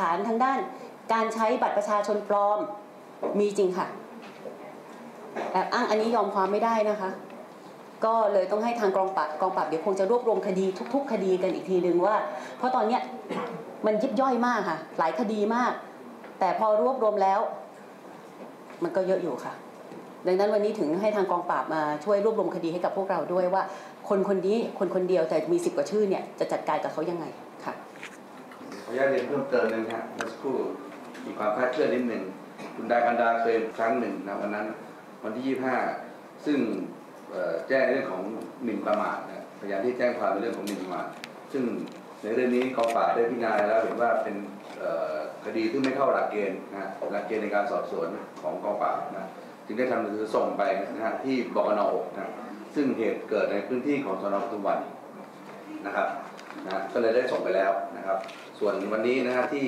ฐานทางด้าน การใช้บัตรประชาชนปลอมมีจริงค่ะแอบอ้างอันนี้ยอมความไม่ได้นะคะ ก็เลยต้องให้ทางกองปราบกองปราบเดี๋ยวคงจะรวบรวมคดีทุก ๆ คดีกันอีกทีหนึ่งว่า เพราะตอนเนี้ยมันยิบย่อยมากค่ะ หลายคดีมาก แต่พอรวบรวมแล้ว มันก็เยอะอยู่ค่ะ ดังนั้นวันนี้ถึงให้ทางกองปราบมาช่วยรวบรวมคดีให้กับพวกเราด้วยว่า คนคนนี้คนคนเดียวแต่มีสิบกว่าชื่อเนี่ยจะจัดการกับเขายังไงค่ะ ออนุญาตเรียนเพิ่มเติมหนึงฮะเมื่อสักครู่มีความคลาดเคลื่อนนิดหนึ่งคุณดากันดาเคยครั้งหนึ่งนะวันนั้น วันที่ 25 ซึ่งเอ่อแจ้งเรื่องของหมิ่นประมาทนะพยายามที่แจ้งความในเรื่องของหมิ่นประมาทซึ่งในเรื่องนี้กองปราบได้พิจารณาแล้วเห็นว่าเป็นคดีที่ไม่เข้าหลักเกณฑ์นะหลักเกณฑ์ในการสอบสวนของกองปราบนะจึงได้ทำหนังสือส่งไปนะฮะที่บกน6นะซึ่งเหตุเกิดในพื้นที่ของสนปทุมวันนะครับ นะก็เลยได้ส่งไปแล้วนะครับ ส่วนวันนี้นะฮะที่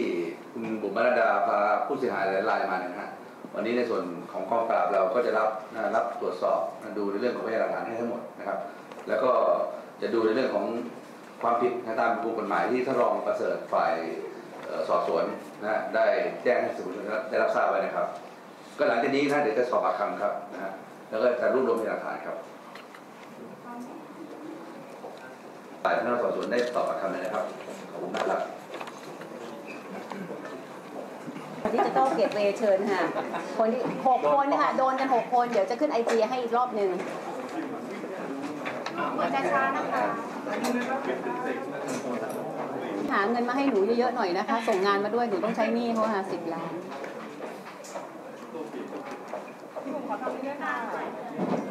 คุณบุ๋มบรรดาพาผู้เสียหายหลายรายมาเนี่ยนะฮะวันนี้ในส่วนของกองปราบเราก็จะรับนะรับตรวจสอบนะดูในเรื่องของพยานหลักฐานให้ทั้งหมดนะครับ แล้วก็จะดูในเรื่องของความผิดนะตามกฎหมายที่ท่านรองประเสริฐฝ่ายสอบสวนนะฮะได้แจ้งให้สื่อมวลชนได้รับทราบไว้นะครับ ก็หลังจากนี้นะเดี๋ยวจะสอบปากคำครับนะฮะแล้วก็จะรวบรวมพยานหลักฐานครับ ฝ่ายพนักสอบสวนได้สอบปากคำเลยนะครับ ขอบคุณมากครับวันนี้จะต้องเก็บเวเชิญค่ะ คนที่หกคนนะคะโดนกันหกคน เดี๋ยวจะขึ้นไอจีให้อีกรอบหนึ่งเปิดช้านะคะ หาเงินมาให้หนูเยอะๆหน่อยนะคะ ส่งงานมาด้วย หนูต้องใช้หนี้เพราค่าสิบล้านพี่ผมขอทำเยอะๆค่ะ